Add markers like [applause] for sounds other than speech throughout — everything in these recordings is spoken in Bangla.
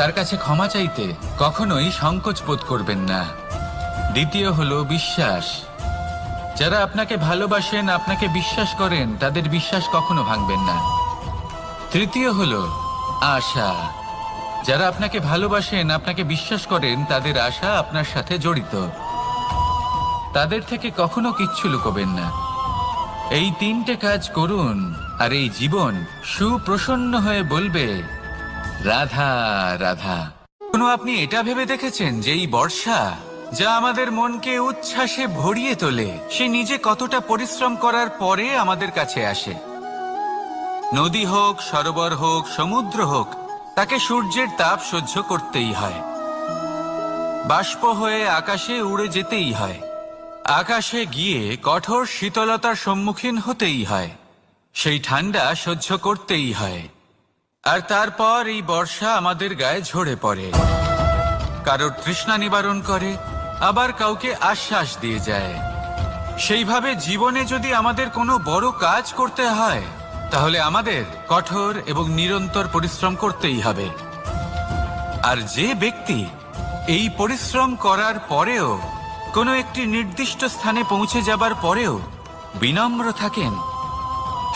তার কাছে ক্ষমা চাইতে কখনোই সংকোচ বোধ করবেন না। দ্বিতীয় হলো বিশ্বাস। যারা আপনাকে ভালোবাসেন, আপনাকে বিশ্বাস করেন, তাদের বিশ্বাস কখনো ভাঙবেন না। তৃতীয় হলো আশা। যারা আপনাকে ভালোবাসেন, আপনাকে বিশ্বাস করেন, তাদের আশা আপনার সাথে জড়িত। তাদের থেকে কখনো কিচ্ছু লুকোবেন না। এই তিনটে কাজ করুন, আর এই জীবন সুপ্রসন্ন হয়ে বলবে রাধা রাধা। কোনো আপনি এটা ভেবে দেখেছেন যে এই বর্ষা যা আমাদের মনকে উচ্ছ্বাসে ভরিয়ে তোলে, সে নিজে কতটা পরিশ্রম করার পরে আমাদের কাছে আসে? নদী হোক, সরোবর হোক, সমুদ্র হোক, তাকে সূর্যের তাপ সহ্য করতেই হয়। বাষ্প হয়ে আকাশে উড়ে যেতেই হয়। আকাশে গিয়ে কঠোর শীতলতার সম্মুখীন হতেই হয়। সেই ঠান্ডা সহ্য করতেই হয়। আর তারপর এই বর্ষা আমাদের গায়ে ঝরে পড়ে। কারোর তৃষ্ণা নিবারণ করে, আবার কাউকে আশ্বাস দিয়ে যায়। সেইভাবে জীবনে যদি আমাদের কোনো বড় কাজ করতে হয়, তাহলে আমাদের কঠোর এবং নিরন্তর পরিশ্রম করতেই হবে। আর যে ব্যক্তি এই পরিশ্রম করার পরেও কোনো একটি নির্দিষ্ট স্থানে পৌঁছে যাবার পরেও বিনম্র থাকেন,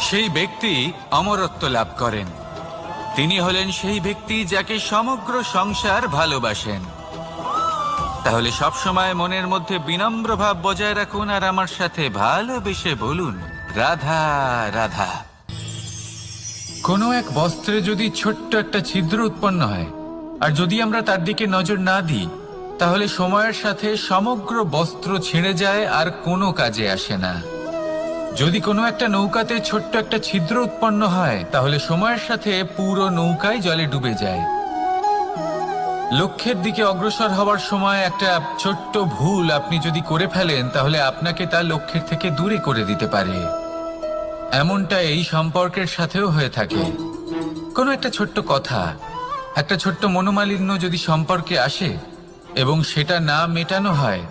সেই ব্যক্তি অমরত্ব লাভ করেন। তিনি হলেন সেই ব্যক্তি যাকে সমগ্র সংসার ভালোবাসেন। তাহলে সব সময় মনের মধ্যে বিনম্র ভাব বজায় রাখুন আর আমার সাথে ভালোবেসে বলুন, রাধা রাধা। কোনো এক বস্ত্রে যদি ছোট্ট একটা ছিদ্র উৎপন্ন হয়, আর যদি আমরা তার দিকে নজর না দিই, তাহলে সময়ের সাথে সমগ্র বস্ত্র ছিঁড়ে যায় আর কোনো কাজে আসে না। যদি কোনো একটা নৌকাতে ছোট্ট একটা ছিদ্র উৎপন্ন হয়, তাহলে সময়ের সাথে পুরো নৌকাই জলে ডুবে যায়। লক্ষ্যের দিকে অগ্রসর হওয়ার সময় একটা ছোট্ট ভুল আপনি যদি করে ফেলেন, তাহলে আপনাকে তা লক্ষ্যের থেকে দূরে করে দিতে পারে। এমনটা এই সম্পর্কের সাথেও হয়ে থাকে। কোনো একটা ছোট্ট কথা, একটা ছোট্ট মনোমালিন্য যদি সম্পর্কে আসে এবং সেটা না মেটানো হয়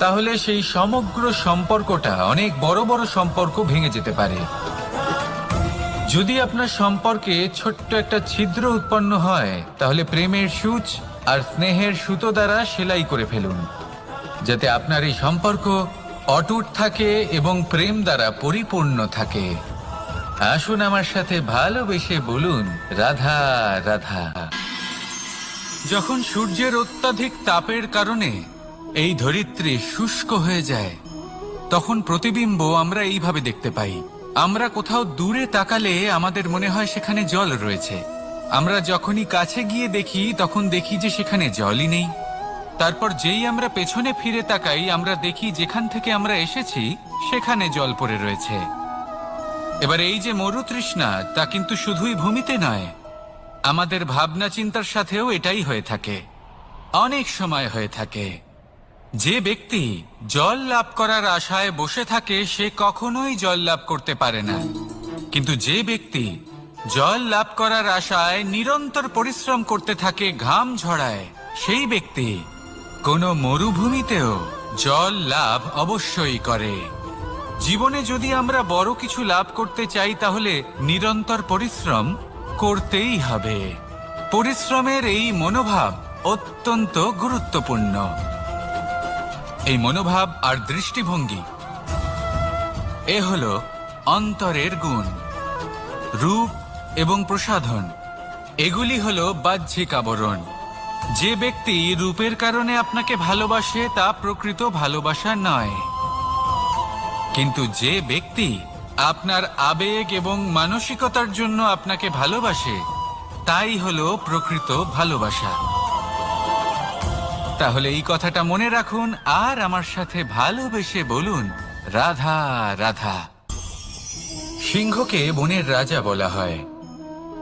তাহলে সেই সমগ্র সম্পর্কটা অনেক বড় বড় সম্পর্ক ভেঙে যেতে পারে। যদি আপনার সম্পর্কে ছোট্ট একটা ছিদ্র উৎপন্ন হয়, তাহলে প্রেমের সূচ আর স্নেহের সুতো দ্বারা সেলাই করে ফেলুন, যাতে আপনার এই সম্পর্ক অটুট থাকে এবং প্রেম দ্বারা পরিপূর্ণ থাকে। আসুন আমার সাথে ভালোবেসে বলুন, রাধা রাধা। যখন সূর্যের অত্যাধিক তাপের কারণে এই ধরিত্রী শুষ্ক হয়ে যায়। তখন প্রতিবিম্ব আমরা এইভাবে দেখতে পাই। আমরা কোথাও দূরে তাকালে আমাদের মনে হয় সেখানে জল রয়েছে। আমরা যখনই কাছে গিয়ে দেখি, তখন দেখি যে সেখানে জলই নেই। তারপর যেই আমরা পেছনে ফিরে তাকাই, আমরা দেখি যেখান থেকে আমরা এসেছি, সেখানে জল পড়ে রয়েছে। এবার এই যে মরুতৃষ্ণা, তা কিন্তু শুধুই ভূমিতে নয়। আমাদের ভাবনা চিন্তার সাথেও এটাই হয়ে থাকে। অনেক সময় হয়ে থাকে। যে ব্যক্তি জল লাভ করার আশায় বসে থাকে, সে কখনোই জল লাভ করতে পারে না। কিন্তু যে ব্যক্তি জল লাভ করার আশায় নিরন্তর পরিশ্রম করতে থাকে, ঘাম ঝড়ায় সেই ব্যক্তি কোনো মরুভূমিতেও জল লাভ অবশ্যই করে। জীবনে যদি আমরা বড় কিছু লাভ করতে চাই, তাহলে নিরন্তর পরিশ্রম করতেই হবে। পরিশ্রমের এই মনোভাব অত্যন্ত গুরুত্বপূর্ণ। এই মনোভাব আর দৃষ্টিভঙ্গি। এ হল অন্তরের গুণ, রূপ এবং প্রসাধন। এগুলি হল বাহ্যিক আবরণ। যে ব্যক্তি রূপের কারণে আপনাকে ভালোবাসে, তা প্রকৃত ভালোবাসা নয়। কিন্তু যে ব্যক্তি আপনার আবেগ এবং মানসিকতার জন্য আপনাকে ভালোবাসে, তাই হলো প্রকৃত ভালোবাসা। তাহলে এই কথাটা মনে রাখুন আর আমার সাথে ভালোবেসে বলুন, রাধা রাধা। সিংহকে বনের রাজা বলা হয়।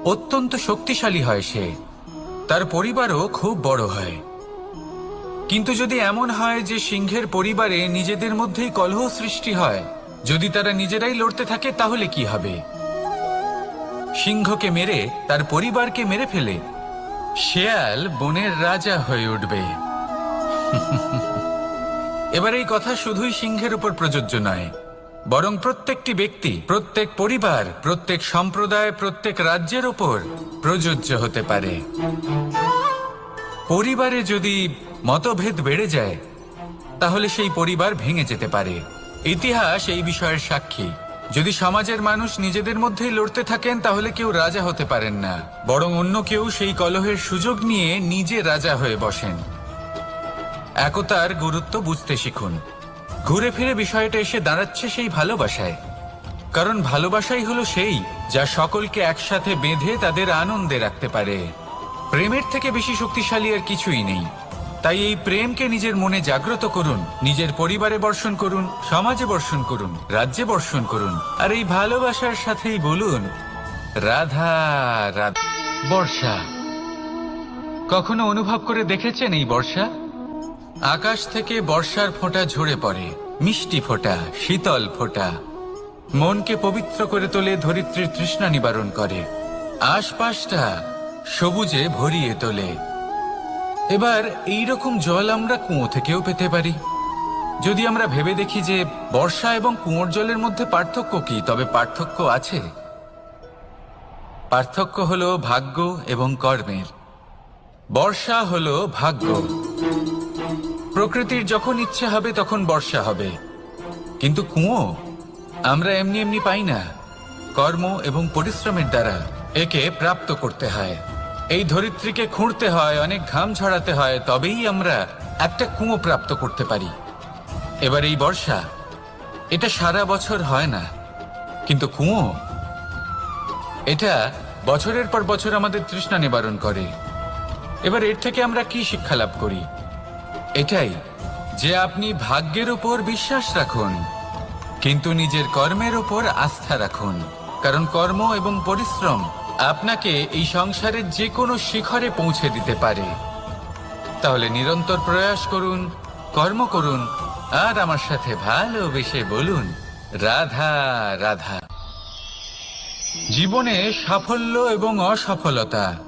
অত্যন্ত শক্তিশালী হয় সে। তার পরিবারও খুব বড় হয়। কিন্তু যদি এমন হয় যে সিংহের পরিবারে নিজেদের মধ্যেই কলহ সৃষ্টি হয়, যদি তারা নিজেরাই লড়তে থাকে, তাহলে কি হবে? সিংহকে মেরে তার পরিবারকে মেরে ফেলে, শেয়াল বনের রাজা হয়ে উঠবে। এবার এই কথা শুধুই সিংহের উপর প্রযোজ্য নয়, বরং প্রত্যেকটি ব্যক্তি, প্রত্যেক পরিবার, প্রত্যেক সম্প্রদায়, প্রত্যেক রাজ্যের উপর প্রযোজ্য হতে পারে। পরিবারে যদি মতভেদ বেড়ে যায়, তাহলে সেই পরিবার ভেঙে যেতে পারে। ইতিহাস এই বিষয়ের সাক্ষী। যদি সমাজের মানুষ নিজেদের মধ্যেই লড়তে থাকেন, তাহলে কেউ রাজা হতে পারেন না, বরং অন্য কেউ সেই কলহের সুযোগ নিয়ে নিজে রাজা হয়ে বসেন। একতার গুরুত্ব বুঝতে শিখুন। ঘুরে ফিরে বিষয়টা এসে দাঁড়াচ্ছে সেই ভালোবাসায়। কারণ ভালোবাসাই হলো সেই যা সকলকে একসাথে বেঁধে তাদের আনন্দে রাখতে পারে। প্রেমের থেকে বেশি শক্তিশালী আর কিছুই নেই। তাই এই প্রেমকে নিজের মনে জাগ্রত করুন, নিজের পরিবারে বর্ষণ করুন, সমাজে বর্ষণ করুন, রাজ্যে বর্ষণ করুন, আর এই ভালোবাসার সাথেই বলুন, রাধা রাধা। বর্ষা। কখনো অনুভব করে দেখেছেন এই বর্ষা? আকাশ থেকে বর্ষার ফোঁটা ঝরে পড়ে, মিষ্টি ফোঁটা, শীতল ফোঁটা। মনকে পবিত্র করে তোলে ধরিত্রীর তৃষ্ণা নিবারণ করে। আশপাশটা সবুজে ভরিয়ে তোলে। এবার এই রকম জল আমরা কুয়ো থেকেও পেতে পারি। যদি আমরা ভেবে দেখি যে বর্ষা এবং কুয়োর জলের মধ্যে পার্থক্য কি, তবে পার্থক্য আছে। পার্থক্য হলো ভাগ্য এবং কর্মের। বর্ষা হলো ভাগ্য। প্রকৃতির যখন ইচ্ছে হবে, তখন বর্ষা হবে। কিন্তু কুয়ো, আমরা এমনি এমনি পাই না। কর্ম এবং পরিশ্রমের দ্বারা একে প্রাপ্ত করতে হয়। এই ধরিত্রীকে খুঁড়তে হয়, অনেক ঘাম ঝরাতে হয়, তবেই আমরা একটা কুঁয়ো প্রাপ্ত করতে পারি। এবার এই বর্ষা, এটা সারা বছর হয় না। কিন্তু কুয়ো, এটা বছরের পর বছর আমাদের তৃষ্ণা নিবারণ করে। এবার এর থেকে আমরা কি শিক্ষা লাভ করি? এটাই, যে আপনি ভাগ্যের উপর বিশ্বাস রাখুন, কিন্তু নিজের কর্মের উপর আস্থা রাখুন। কারণ কর্ম এবং পরিশ্রম আপনাকে এই সংসারের যে কোনো শিখরে পৌঁছে দিতে পারে। তাহলে নিরন্তর প্রয়াস করুন, কর্ম করুন, আর আমার সাথে ভালোবেসে বলুন, রাধা রাধা। জীবনে সাফল্য এবং অসফলতা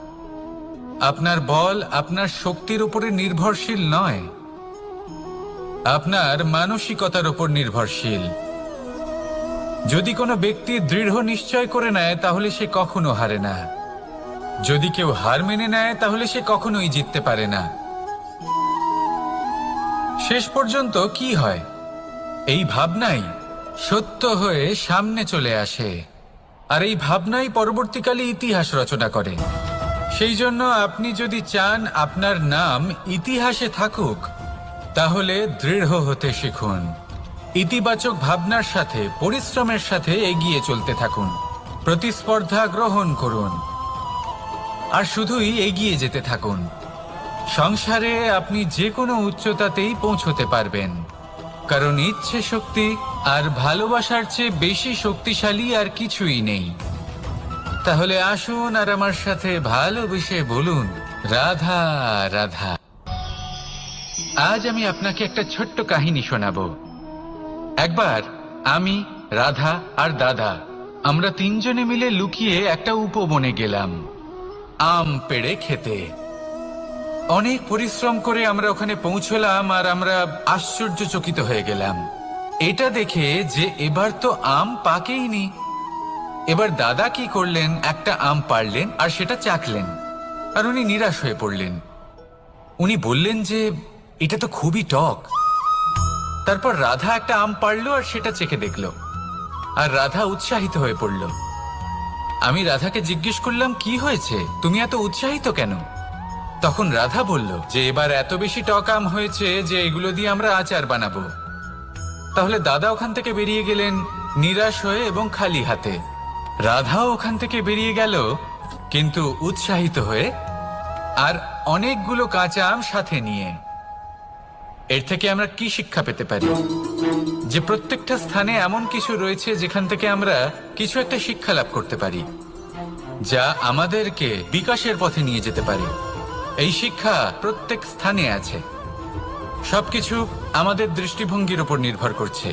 আপনার বল আপনার শক্তির উপরে নির্ভরশীল নয়। আপনার মানসিকতার উপর নির্ভরশীল। যদি কোনো ব্যক্তি দৃঢ় নিশ্চয় করে নেয়, তাহলে সে কখনো হারে না। যদি কেউ হার মেনে নেয়, তাহলে সে কখনোই জিততে পারে না। শেষ পর্যন্ত কি হয়? এই ভাবনাই সত্য হয়ে সামনে চলে আসে। আর এই ভাবনাই পরবর্তীকালে ইতিহাস রচনা করে। সেই জন্য আপনি যদি চান আপনার নাম ইতিহাসে থাকুক, তাহলে দৃঢ় হতে শিখুন। ইতিবাচক ভাবনার সাথে, পরিশ্রমের সাথে এগিয়ে চলতে থাকুন। প্রতিস্পর্ধা গ্রহণ করুন। আর শুধুই এগিয়ে যেতে থাকুন। সংসারে আপনি যে কোনো উচ্চতাতেই পৌঁছতে পারবেন। কারণ ইচ্ছে শক্তি আর ভালোবাসার চেয়ে বেশি শক্তিশালী আর কিছুই নেই। তাহলে আসুন আর আমার সাথে ভালোবেসে বলুন। রাধা রাধা। আজ আমি আপনাকে একটা ছোট্ট কাহিনী শোনাবো। একবার আমি, রাধা আর দাদা, আমরা তিনজনে মিলে লুকিয়ে একটা উপবনে গেলাম, আম পেড়ে খেতে। অনেক পরিশ্রম করে আমরা ওখানে পৌঁছলাম আর আমরা আশ্চর্যচকিত হয়ে গেলাম। এটা দেখে যে এবার তো আম পাকেইনি। এবার দাদা কি করলেন? একটা আম পারলেন আর সেটা চাকলেন। আর উনি নিরাশ হয়ে পড়লেন। উনি বললেন যে, এটা তো খুবই টক। তারপর রাধা একটা আম পারল আর সেটা চেখে দেখল। আর রাধা উৎসাহিত হয়ে পড়ল। আমি রাধাকে জিজ্ঞেস করলাম, কি হয়েছে? তুমি এত উৎসাহিত কেন? তখন রাধা বলল, যে এবার এত বেশি টক আম হয়েছে যে এগুলো দিয়ে আমরা আচার বানাবো। তাহলে দাদা ওখান থেকে বেরিয়ে গেলেন, নিরাশ হয়ে এবং খালি হাতে। রাধাও ওখান থেকে বেরিয়ে গেল, কিন্তু উৎসাহিত হয়ে আর অনেকগুলো কাঁচা আম সাথে নিয়ে। এর থেকে আমরা কি শিক্ষা পেতে পারি? যে প্রত্যেকটা স্থানে এমন কিছু রয়েছে যেখান থেকে আমরা কিছু একটা শিক্ষা লাভ করতে পারি, যা আমাদেরকে বিকাশের পথে নিয়ে যেতে পারে। এই শিক্ষা প্রত্যেক স্থানে আছে। সবকিছু আমাদের দৃষ্টিভঙ্গির উপর নির্ভর করছে।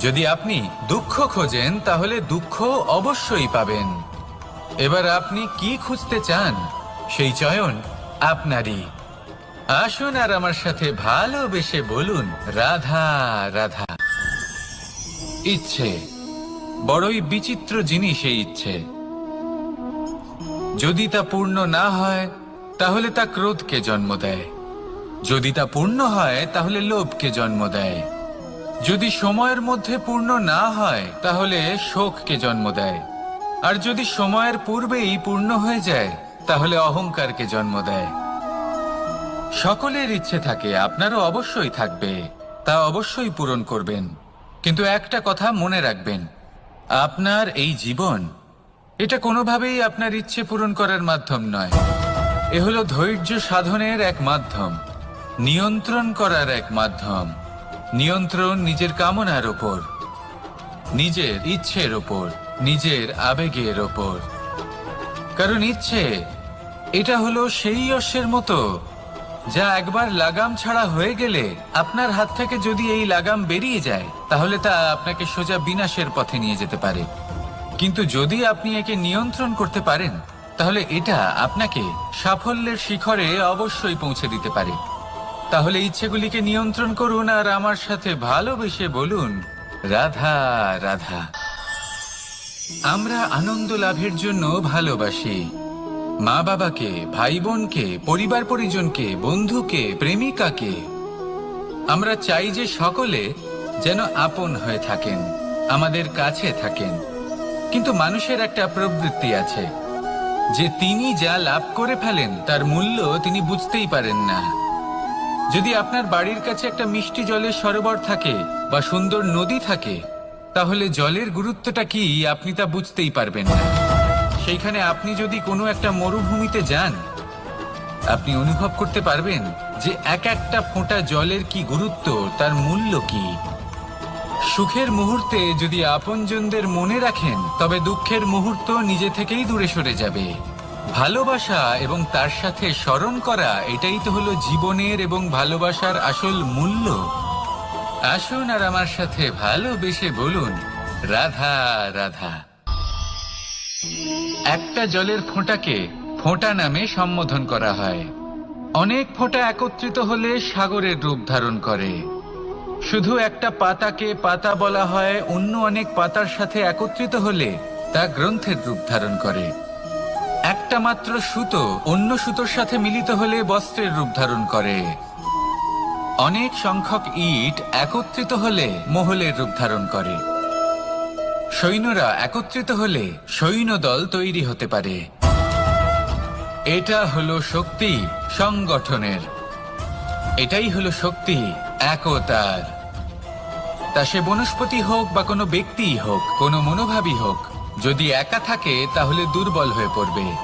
যদি আপনি দুঃখ খোঁজেন, তাহলে দুঃখ অবশ্যই পাবেন। এবার আপনি কি খুঁজতে চান? সেই চয়ন আপনারই। আসুন আর আমার সাথে ভালোবেসে বলুন, রাধা রাধা। ইচ্ছে। বড়ই বিচিত্র জিনিস এই ইচ্ছে। যদি তা পূর্ণ না হয়, তাহলে তা ক্রোধকে জন্ম দেয়। যদি তা পূর্ণ হয়, তাহলে লোভকে জন্ম দেয়। যদি সময়ের মধ্যে পূর্ণ না হয়, তাহলে শোককে জন্ম দেয়। আর যদি সময়ের পূর্বেই পূর্ণ হয়ে যায়, তাহলে অহংকারকে জন্ম দেয়। সকলের ইচ্ছে থাকে, আপনারও অবশ্যই থাকবে, তা অবশ্যই পূরণ করবেন। কিন্তু একটা কথা মনে রাখবেন, আপনার এই জীবন, এটা কোনোভাবেই আপনার ইচ্ছে পূরণ করার মাধ্যম নয়। এ হলো ধৈর্য সাধনের এক মাধ্যম, নিয়ন্ত্রণ করার এক মাধ্যম। নিয়ন্ত্রণ নিজের কামনার ওপর নিজের ইচ্ছের ওপর নিজের আবেগের ওপর কারণ ইচ্ছে, এটা হলো সেই অশ্বের মতো, যা একবার লাগাম ছাড়া হয়ে গেলে আপনার হাত থেকে যদি এই লাগাম বেরিয়ে যায়, তাহলে তা আপনাকে সোজা বিনাশের পথে নিয়ে যেতে পারে। কিন্তু যদি আপনি একে নিয়ন্ত্রণ করতে পারেন, তাহলে এটা আপনাকে সাফল্যের শিখরে অবশ্যই পৌঁছে দিতে পারে। তাহলে ইচ্ছেগুলিকে নিয়ন্ত্রণ করুন আর আমার সাথে ভালোবেসে বলুন, রাধা রাধা। আমরা আনন্দ লাভের জন্য ভালোবাসি। মা বাবাকে ভাই বোনকে পরিবার পরিজনকে, বন্ধুকে, প্রেমিকাকে। আমরা চাই যে সকলে যেন আপন হয়ে থাকেন, আমাদের কাছে থাকেন। কিন্তু মানুষের একটা প্রবৃত্তি আছে। যে তিনি যা লাভ করে ফেলেন, তার মূল্য তিনি বুঝতেই পারেন না। যদি আপনার বাড়ির কাছে একটা মিষ্টি জলের সরোবর থাকে বা সুন্দর নদী থাকে, তাহলে জলের গুরুত্বটা কি আপনি তা বুঝতেই পারবেন না। সেইখানে আপনি যদি কোনো একটা মরুভূমিতে যান, আপনি অনুভব করতে পারবেন যে এক একটা ফোঁটা জলের কি গুরুত্ব, তার মূল্য কি। সুখের মুহূর্তে যদি আপনজনদের মনে রাখেন, তবে দুঃখের মুহূর্ত নিজে থেকেই দূরে সরে যাবে। ভালোবাসা এবং তার সাথে স্মরণ করা, এটাই তো হলো জীবনের এবং ভালোবাসার আসল মূল্য। আসুন আর আমার সাথে ভালোবেসে বলুন, রাধা রাধা। একটা জলের ফোঁটাকে ফোঁটা নামে সম্বোধন করা হয়। অনেক ফোঁটা একত্রিত হলে সাগরের রূপ ধারণ করে। শুধু একটা পাতাকে পাতা বলা হয়, অন্য অনেক পাতার সাথে একত্রিত হলে তা গ্রন্থের রূপ ধারণ করে। একটা মাত্র সুতো অন্য সুতোর সাথে মিলিত হলে বস্ত্রের রূপ ধারণ করে। অনেক সংখ্যক ইট একত্রিত হলে মহলের রূপ ধারণ করে। সৈন্যরা একত্রিত হলে সৈন্যদল তৈরি হতে পারে। এটা হলো শক্তি সংগঠনের। এটাই হলো শক্তি একতার। তা সে বনস্পতি হোক বা কোনো ব্যক্তিই হোক, কোনো মনোভাবই হোক যদি একা থাকে, তাহলে দুর্বল হয়ে পড়বে।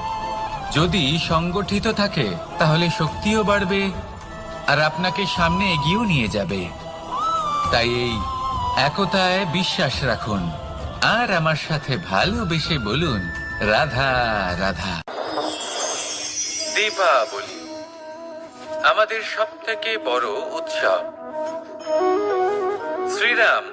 যদি সংগঠিত থাকে, তাহলে শক্তিও বাড়বে, আর আপনাকে সামনে এগিয়েও নিয়ে যাবে। তাই এই একতায় বিশ্বাস রাখুন। আর আমার সাথে ভালোবেসে বলুন, রাধা রাধা। দীপাবলি আমাদের সব থেকে বড় উৎসব। শ্রীরাম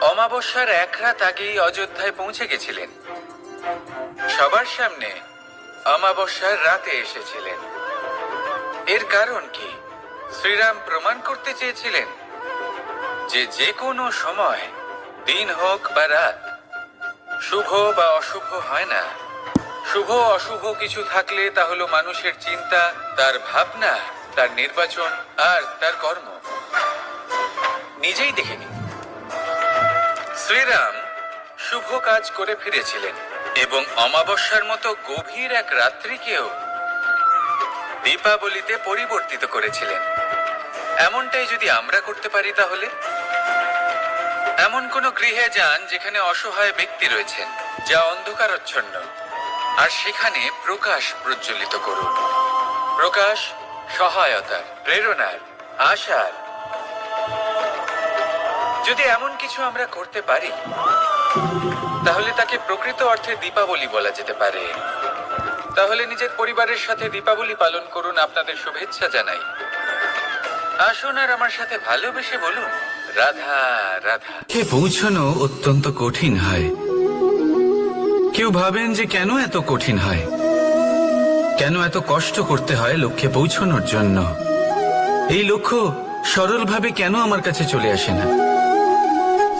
অমাবস্যার এক রাত আগেই অযোধ্যায় পৌঁছে গেছিলেন। সবার সামনে অমাবস্যার রাতে এসেছিলেন। এর কারণ কি? শ্রীরাম প্রমাণ করতে চেয়েছিলেন যে যে কোনো সময়, দিন হোক বা রাত, শুভ বা অশুভ হয় না। শুভ অশুভ কিছু থাকলে তা হলো মানুষের চিন্তা, তার ভাবনা, তার নির্বাচন আর তার কর্ম। নিজেই দেখে নিন। শ্রীরাম শুভ কাজ করে ফিরেছিলেন এবং অমাবস্যার মতো গভীর এক রাত্রিকেও দীপাবলিতে পরিবর্তিত করেছিলেন। এমনটাই যদি আমরা করতে পারি তাহলে? এমন কোন গৃহে যান যেখানে অসহায় ব্যক্তি রয়েছেন, যা অন্ধকারচ্ছন্ন। আর সেখানে প্রকাশ প্রজ্বলিত করুন। প্রকাশ সহায়তার প্রেরণার, আশার যদি এমন কিছু আমরা করতে পারি, তাহলে তাকে প্রকৃত অর্থে দীপাবলি বলা যেতে পারে। তাহলে নিজের পরিবারের সাথে দীপাবলি পালন করুন, আপনাদের শুভেচ্ছা জানাই। আসুন আর আমার সাথে ভালোবেসে বলুন, রাধা রাধা। কে পৌঁছানো অত্যন্ত কঠিন হয়। কেউ ভাবেন যে কেন এত কঠিন হয়? কেন এত কষ্ট করতে হয় লক্ষ্যে পৌঁছানোর জন্য? এই লক্ষ্য সরলভাবে কেন আমার কাছে চলে আসে না?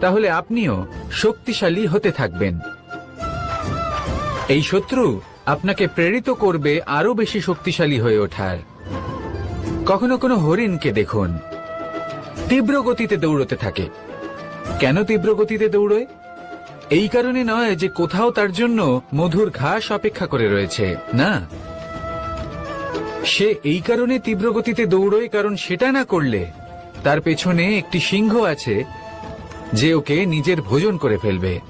তাহলে আপনিও শক্তিশালী হতে থাকবেন। এই শত্রু আপনাকে প্রেরিত করবে আরও বেশি শক্তিশালী হয়ে ওঠার। কখনো কোনো হরিণকে দেখুন। তীব্র গতিতে দৌড়তে থাকে। কেন তীব্র গতিতে দৌড়য়? এই কারণে নয় যে কোথাও তার জন্য মধুর ঘাস অপেক্ষা করে রয়েছে, না। সে এই কারণে তীব্র গতিতে দৌড়য় কারণ সেটা না করলে তার পেছনে একটি সিংহ আছে যে ওকে নিজের ভোজন করে ফেলবে।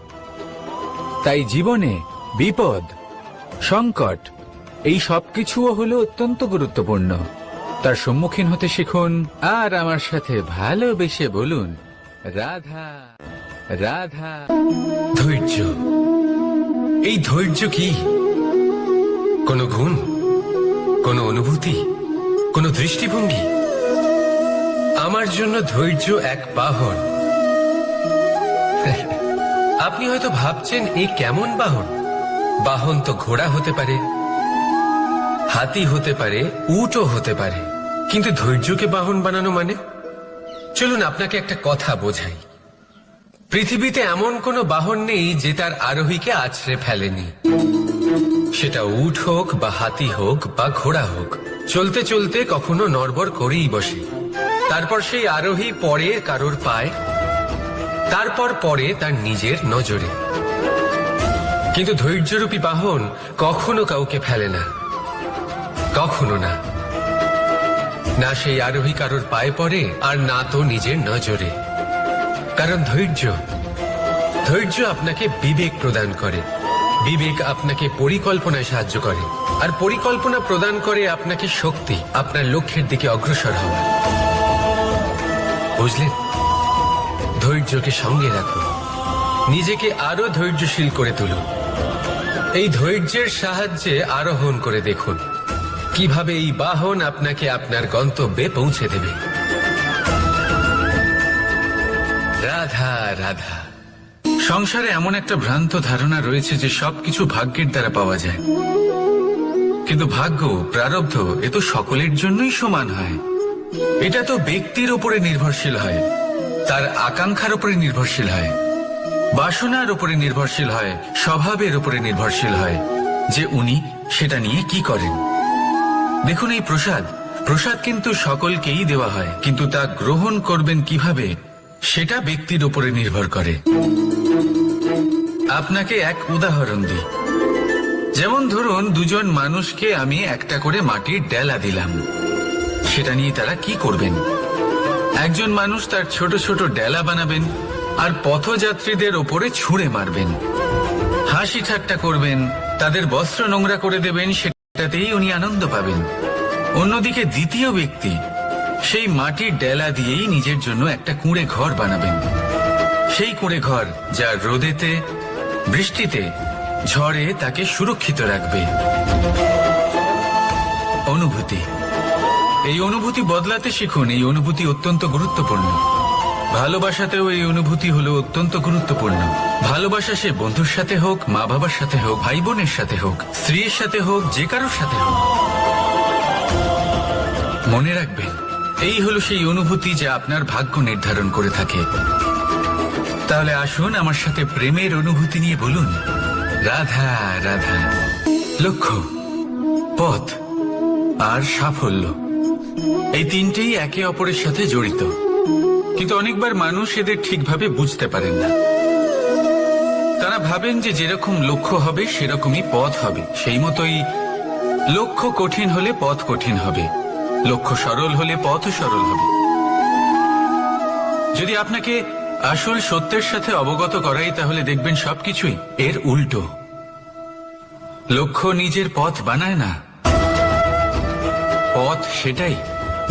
তাই জীবনে বিপদ, সংকট, এই সবকিছুও হলো অত্যন্ত গুরুত্বপূর্ণ। তার সম্মুখীন হতে শিখুন আর আমার সাথে ভালোবেসে বলুন, রাধা রাধা। ধৈর্য। এই ধৈর্য কি? কোনো গুণ? কোনো অনুভূতি? কোনো দৃষ্টিভঙ্গি? আমার জন্য ধৈর্য এক বাহন। [laughs] আপনি হয়তো ভাবছেন এই কেমন বাহন? বাহন তো ঘোড়া হতে পারে, হাতি হতে পারে, উটও হতে পারে। কিন্তু ধৈর্যকে বাহন বানানো মানে? চলুন আপনাকে একটা কথা বোঝাই। পৃথিবীতে এমন কোনো বাহন নেই যে তার আরোহীকে আছড়ে ফেলেনি। সেটা উট হোক বা হাতি হোক বা ঘোড়া হোক, চলতে চলতে কখনো নড়বড় করেই বসে। তারপর সেই আরোহী পরে কারোর পায় তারপর পরে তার নিজের নজরে। কিন্তু ধৈর্যরূপী বাহন কখনো কাউকে ফেলে না। কখনো না। না সেই আরোহী কারোর পায়ে পড়ে, আর না তো নিজের নজরে। কারণ ধৈর্য ধৈর্য আপনাকে বিবেক প্রদান করে। বিবেক আপনাকে পরিকল্পনায় সাহায্য করে। আর পরিকল্পনা প্রদান করে আপনাকে শক্তি, আপনার লক্ষ্যের দিকে অগ্রসর হওয়া। বুঝলেন? ধৈর্যকে সঙ্গে রাখুন নিজেকে আরও ধৈর্যশীল করে তুলুন। এই ধৈর্যের সাহায্যে আরোহণ করে দেখুন, কীভাবে এই বাহন আপনাকে আপনার গন্তব্যে পৌঁছে দেবে। রাধা রাধা। সংসারে এমন একটা ভ্রান্ত ধারণা রয়েছে যে সবকিছু ভাগ্যের দ্বারা পাওয়া যায়। কিন্তু ভাগ্য, প্রারব্ধ, এ তো সকলের জন্যই সমান হয়। এটা তো ব্যক্তির উপরে নির্ভরশীল হয়। তার আকাঙ্ক্ষার উপরে নির্ভরশীল হয়। বাসনার উপরে নির্ভরশীল হয়, স্বভাবের উপরে নির্ভরশীল হয় যে উনি সেটা নিয়ে কি করেন। দেখুন এই প্রসাদ। প্রসাদ কিন্তু সকলকেই দেওয়া হয়, কিন্তু তা গ্রহণ করবেন কীভাবে, সেটা ব্যক্তির উপরে নির্ভর করে। আপনাকে এক উদাহরণ দিই। যেমন ধরুন, দুজন মানুষকে আমি একটা করে মাটির ডেলা দিলাম। সেটা নিয়ে তারা কি করবেন? একজন মানুষ তার ছোট ছোট ডেলা বানাবেন আর পথযাত্রীদের ওপরে ছুঁড়ে মারবেন। হাসি ঠাট্টা করবেন, তাদের বস্ত্র নোংরা করে দেবেন, সেটাতেই উনি আনন্দ পাবেন। অন্যদিকে দ্বিতীয় ব্যক্তি, সেই মাটির ডেলা দিয়েই নিজের জন্য একটা কুঁড়ে ঘর বানাবেন। সেই কুঁড়ে ঘর যা রোদেতে, বৃষ্টিতে, ঝড়ে তাকে সুরক্ষিত রাখবে। অনুভূতি। এই অনুভূতি বদলাতে শিখুন, এই অনুভূতি অত্যন্ত গুরুত্বপূর্ণ। ভালোবাসাতেও এই অনুভূতি হলো অত্যন্ত গুরুত্বপূর্ণ। ভালোবাসা সে বন্ধুর সাথে হোক, মা বাবার সাথে হোক, ভাই বোনের সাথে হোক, স্ত্রীর সাথে হোক, যে কারোর সাথে হোক। মনে রাখবেন, এই হলো সেই অনুভূতি যা আপনার ভাগ্য নির্ধারণ করে থাকে। তাহলে আসুন আমার সাথে প্রেমের অনুভূতি নিয়ে বলুন। রাধা রাধা। লক্ষ্য, পথ আর সাফল্য। এই তিনটেই একে অপরের সাথে জড়িত। কিন্তু অনেকবার মানুষ এদের ঠিকভাবে বুঝতে পারেন না। তারা ভাবেন যে যেরকম লক্ষ্য হবে, সেরকমই পথ হবে। সেই মতোই লক্ষ্য কঠিন হলে পথ কঠিন হবে। লক্ষ্য সরল হলে পথ সরল হবে। যদি আপনাকে আসল সত্যের সাথে অবগত করাই, তাহলে দেখবেন সবকিছুই এর উল্টো। লক্ষ্য নিজের পথ বানায় না। পথ সেটাই।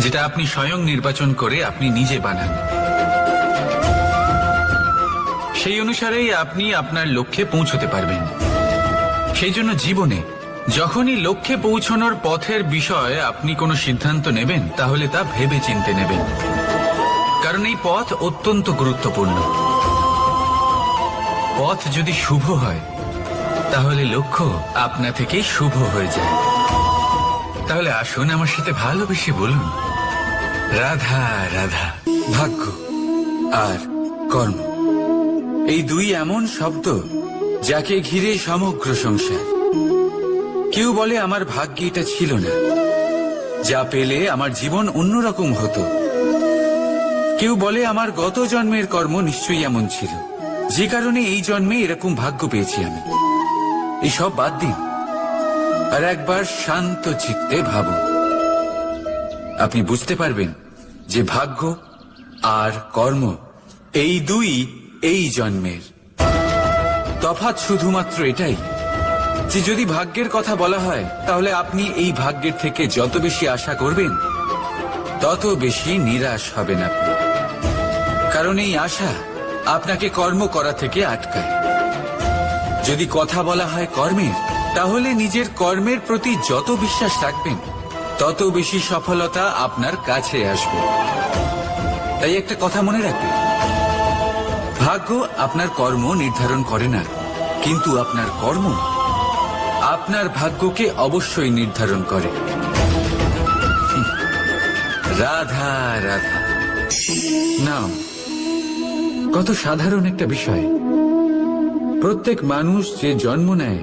যেটা আপনি স্বয়ং নির্বাচন করে আপনি নিজে বানান। সেই অনুসারেই আপনি আপনার লক্ষ্যে পৌঁছতে পারবেন। সেই জন্য জীবনে, যখনই লক্ষ্যে পৌঁছানোর পথের বিষয়ে আপনি কোনো সিদ্ধান্ত নেবেন, তাহলে তা ভেবে চিনতে নেবেন। কারণ এই পথ অত্যন্ত গুরুত্বপূর্ণ। পথ যদি শুভ হয়, তাহলে লক্ষ্য আপনা থেকেই শুভ হয়ে যায়। তাহলে আসুন আমার সাথে ভালোবেসে বলুন। রাধা রাধা, ভাগ্য আর কর্ম। এই দুই এমন শব্দ যাকে ঘিরে সমগ্র সংসার। কেউ বলে আমার ভাগ্যে এটা ছিল না। যা পেলে আমার জীবন অন্যরকম হতো। কেউ বলে আমার গত জন্মের কর্ম নিশ্চয়ই এমন ছিল। যে কারণে এই জন্মে এরকম ভাগ্য পেয়েছি আমি। এসব বাদ দিন। আর একবার শান্ত চিত্তে ভাবুন আপনি বুঝতে পারবেন যে ভাগ্য আর কর্ম এই দুই এই জন্মের। তফাৎ শুধুমাত্র এটাই যে যদি ভাগ্যের কথা বলা হয়, তাহলে আপনি এই ভাগ্যের থেকে যত বেশি আশা করবেন, তত বেশি নিরাশ হবেন আপনি। কারণ এই আশা আপনাকে কর্ম করা থেকে আটকায়। যদি কথা বলা হয় কর্মের তাহলে নিজের কর্মের প্রতি যত বিশ্বাস রাখবেন, তত বেশি সফলতা আপনার কাছে আসবে। তাই একটা কথা মনে রাখবেন ভাগ্য আপনার কর্ম নির্ধারণ করে না, কিন্তু আপনার কর্ম আপনার ভাগ্যকে অবশ্যই নির্ধারণ করে। রাধা রাধা। নাম, কত সাধারণ একটা বিষয়। প্রত্যেক মানুষ যে জন্ম নেয়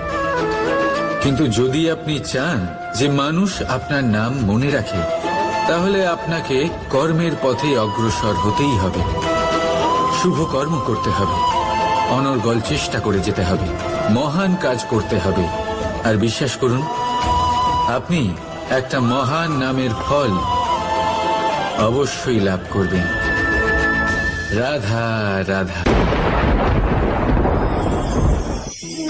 কিন্তু যদি আপনি চান যে মানুষ আপনার নাম মনে রাখে, তাহলে আপনাকে কর্মের পথে অগ্রসর হতেই হবে। শুভ কর্ম করতে হবে, অনর্গল চেষ্টা করে যেতে হবে, মহান কাজ করতে হবে। আর বিশ্বাস করুন, আপনি একটা মহান নামের ফল অবশ্যই লাভ করবেন। রাধা রাধা।